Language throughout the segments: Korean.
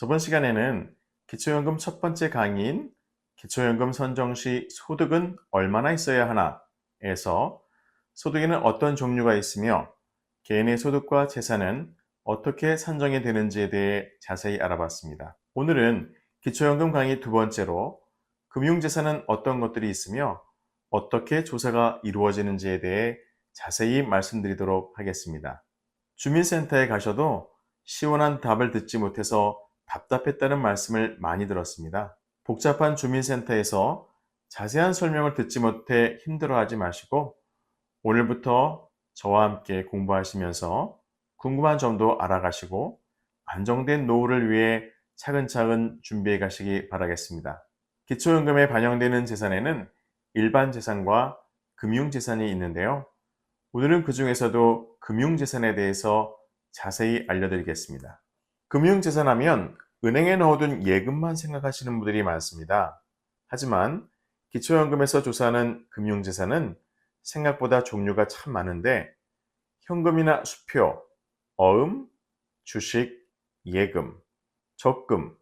저번 시간에는 기초연금 첫 번째 강의인 기초연금 선정 시 소득은 얼마나 있어야 하나 에서 소득에는 어떤 종류가 있으며 개인의 소득과 재산은 어떻게 산정이 되는지에 대해 자세히 알아봤습니다. 오늘은 기초연금 강의 두 번째로 금융재산은 어떤 것들이 있으며 어떻게 조사가 이루어지는지에 대해 자세히 말씀드리도록 하겠습니다. 주민센터에 가셔도 시원한 답을 듣지 못해서 답답했다는 말씀을 많이 들었습니다. 복잡한 주민센터에서 자세한 설명을 듣지 못해 힘들어하지 마시고 오늘부터 저와 함께 공부하시면서 궁금한 점도 알아가시고 안정된 노후를 위해 차근차근 준비해 가시기 바라겠습니다. 기초연금에 반영되는 재산에는 일반 재산과 금융재산이 있는데요. 오늘은 그 중에서도 금융재산에 대해서 자세히 알려드리겠습니다. 금융재산 하면 은행에 넣어둔 예금만 생각하시는 분들이 많습니다. 하지만 기초연금에서 조사하는 금융재산은 생각보다 종류가 참 많은데 현금이나 수표, 어음, 주식, 예금, 적금,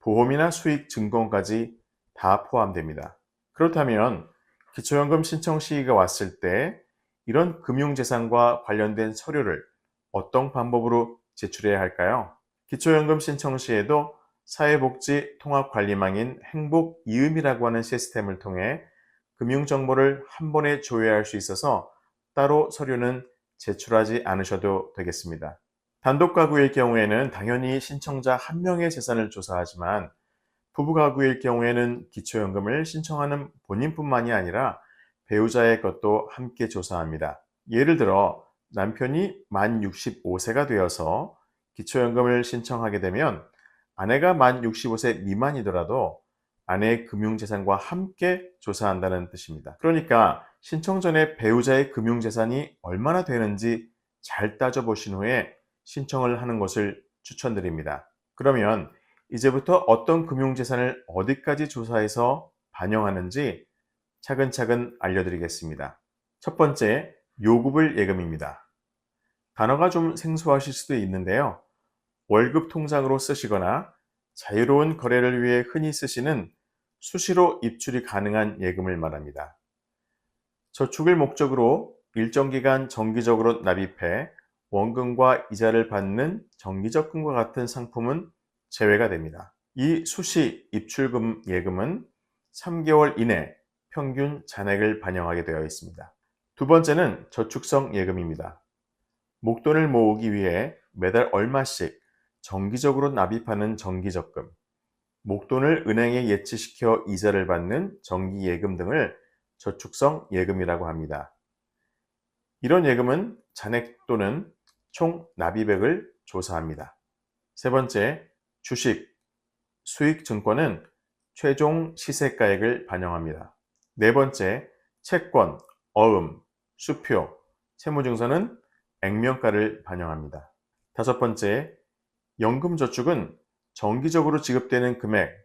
보험이나 수익 증권까지 다 포함됩니다. 그렇다면 기초연금 신청 시기가 왔을 때 이런 금융재산과 관련된 서류를 어떤 방법으로 제출해야 할까요? 기초연금 신청 시에도 사회복지 통합관리망인 행복 이음이라고 하는 시스템을 통해 금융 정보를 한 번에 조회할 수 있어서 따로 서류는 제출하지 않으셔도 되겠습니다. 단독 가구일 경우에는 당연히 신청자 한 명의 재산을 조사하지만 부부 가구일 경우에는 기초연금을 신청하는 본인뿐만이 아니라 배우자의 것도 함께 조사합니다. 예를 들어 남편이 만 65세가 되어서 기초연금을 신청하게 되면 아내가 만 65세 미만이더라도 아내의 금융재산과 함께 조사한다는 뜻입니다. 그러니까 신청 전에 배우자의 금융재산이 얼마나 되는지 잘 따져보신 후에 신청을 하는 것을 추천드립니다. 그러면 이제부터 어떤 금융재산을 어디까지 조사해서 반영하는지 차근차근 알려드리겠습니다. 첫 번째, 요구불 예금입니다. 단어가 좀 생소하실 수도 있는데요. 월급 통장으로 쓰시거나 자유로운 거래를 위해 흔히 쓰시는 수시로 입출이 가능한 예금을 말합니다. 저축을 목적으로 일정 기간 정기적으로 납입해 원금과 이자를 받는 정기적금과 같은 상품은 제외가 됩니다. 이 수시 입출금 예금은 3개월 이내 평균 잔액을 반영하게 되어 있습니다. 두 번째는 저축성 예금입니다. 목돈을 모으기 위해 매달 얼마씩 정기적으로 납입하는 정기적금, 목돈을 은행에 예치시켜 이자를 받는 정기예금 등을 저축성 예금이라고 합니다. 이런 예금은 잔액 또는 총 납입액을 조사합니다. 세 번째, 주식, 수익 증권은 최종 시세가액을 반영합니다. 네 번째, 채권, 어음, 수표, 채무증서는 액면가를 반영합니다. 다섯 번째, 연금저축은 정기적으로 지급되는 금액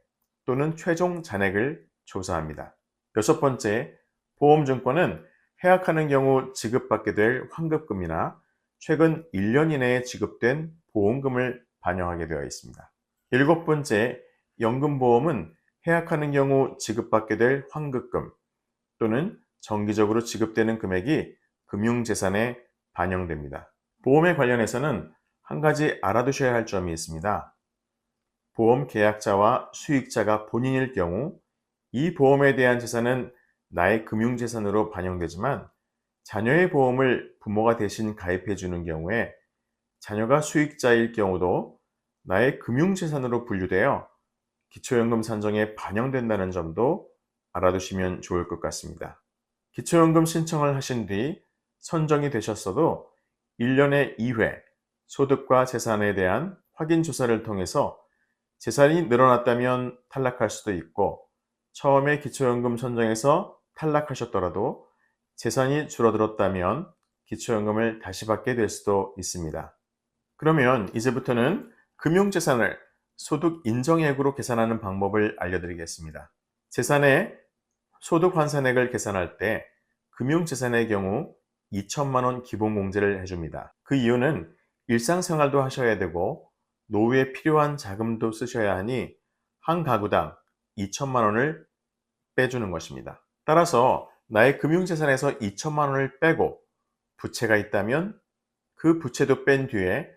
또는 최종 잔액을 조사합니다. 여섯 번째, 보험증권은 해약하는 경우 지급받게 될 환급금이나 최근 1년 이내에 지급된 보험금을 반영하게 되어 있습니다. 일곱 번째, 연금보험은 해약하는 경우 지급받게 될 환급금 또는 정기적으로 지급되는 금액이 금융재산에 반영됩니다. 보험에 관련해서는 한 가지 알아두셔야 할 점이 있습니다. 보험 계약자와 수익자가 본인일 경우 이 보험에 대한 재산은 나의 금융재산으로 반영되지만 자녀의 보험을 부모가 대신 가입해 주는 경우에 자녀가 수익자일 경우도 나의 금융재산으로 분류되어 기초연금 산정에 반영된다는 점도 알아두시면 좋을 것 같습니다. 기초연금 신청을 하신 뒤 선정이 되셨어도 1년에 2회 소득과 재산에 대한 확인 조사를 통해서 재산이 늘어났다면 탈락할 수도 있고 처음에 기초연금 선정에서 탈락하셨더라도 재산이 줄어들었다면 기초연금을 다시 받게 될 수도 있습니다. 그러면 이제부터는 금융재산을 소득 인정액으로 계산하는 방법을 알려드리겠습니다. 재산의 소득 환산액을 계산할 때 금융재산의 경우 2천만 원 기본공제를 해줍니다. 그 이유는 일상생활도 하셔야 되고 노후에 필요한 자금도 쓰셔야 하니 한 가구당 2천만 원을 빼주는 것입니다. 따라서 나의 금융재산에서 2천만 원을 빼고 부채가 있다면 그 부채도 뺀 뒤에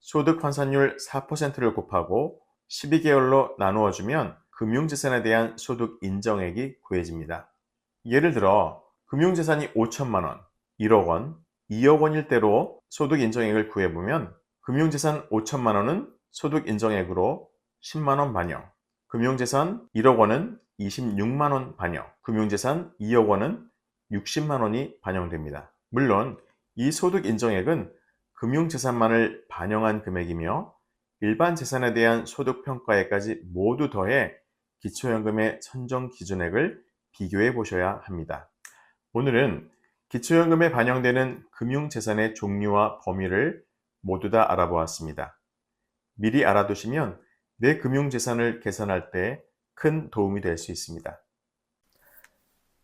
소득 환산율 4%를 곱하고 12개월로 나누어 주면 금융재산에 대한 소득 인정액이 구해집니다. 예를 들어 금융재산이 5천만 원, 1억 원, 2억 원일 때로 소득 인정액을 구해보면 금융재산 5천만 원은 소득 인정액으로 10만 원 반영, 금융재산 1억 원은 26만 원 반영, 금융재산 2억 원은 60만 원이 반영됩니다. 물론 이 소득 인정액은 금융재산만을 반영한 금액이며 일반 재산에 대한 소득 평가에까지 모두 더해 기초연금의 선정 기준액을 비교해 보셔야 합니다. 오늘은 기초연금에 반영되는 금융재산의 종류와 범위를 모두 다 알아보았습니다. 미리 알아두시면 내 금융재산을 계산할 때 큰 도움이 될 수 있습니다.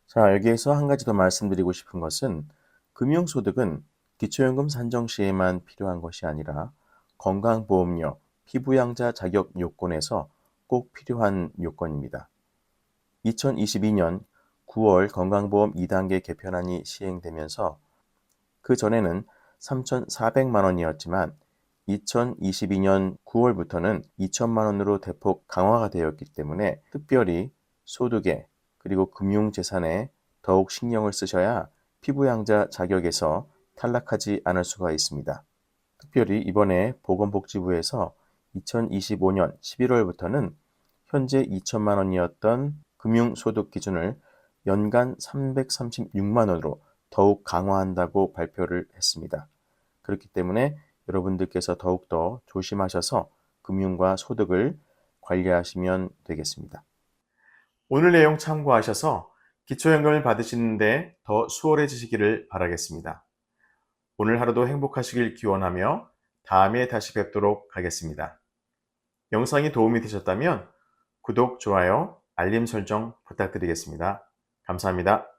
자, 여기에서 한 가지 더 말씀드리고 싶은 것은 금융소득은 기초연금 산정 시에만 필요한 것이 아니라 건강보험료, 피부양자 자격 요건에서 꼭 필요한 요건입니다. 2022년 9월 건강보험 2단계 개편안이 시행되면서 그 전에는 3,400만 원이었지만 2022년 9월부터는 2천만 원으로 대폭 강화가 되었기 때문에 특별히 소득에 그리고 금융재산에 더욱 신경을 쓰셔야 피부양자 자격에서 탈락하지 않을 수가 있습니다. 특별히 이번에 보건복지부에서 2025년 11월부터는 현재 2천만 원이었던 금융소득 기준을 연간 336만 원으로 더욱 강화한다고 발표를 했습니다. 그렇기 때문에 여러분들께서 더욱더 조심하셔서 금융과 소득을 관리하시면 되겠습니다. 오늘 내용 참고하셔서 기초연금을 받으시는데 더 수월해지시기를 바라겠습니다. 오늘 하루도 행복하시길 기원하며 다음에 다시 뵙도록 하겠습니다. 영상이 도움이 되셨다면 구독, 좋아요, 알림 설정 부탁드리겠습니다. 감사합니다.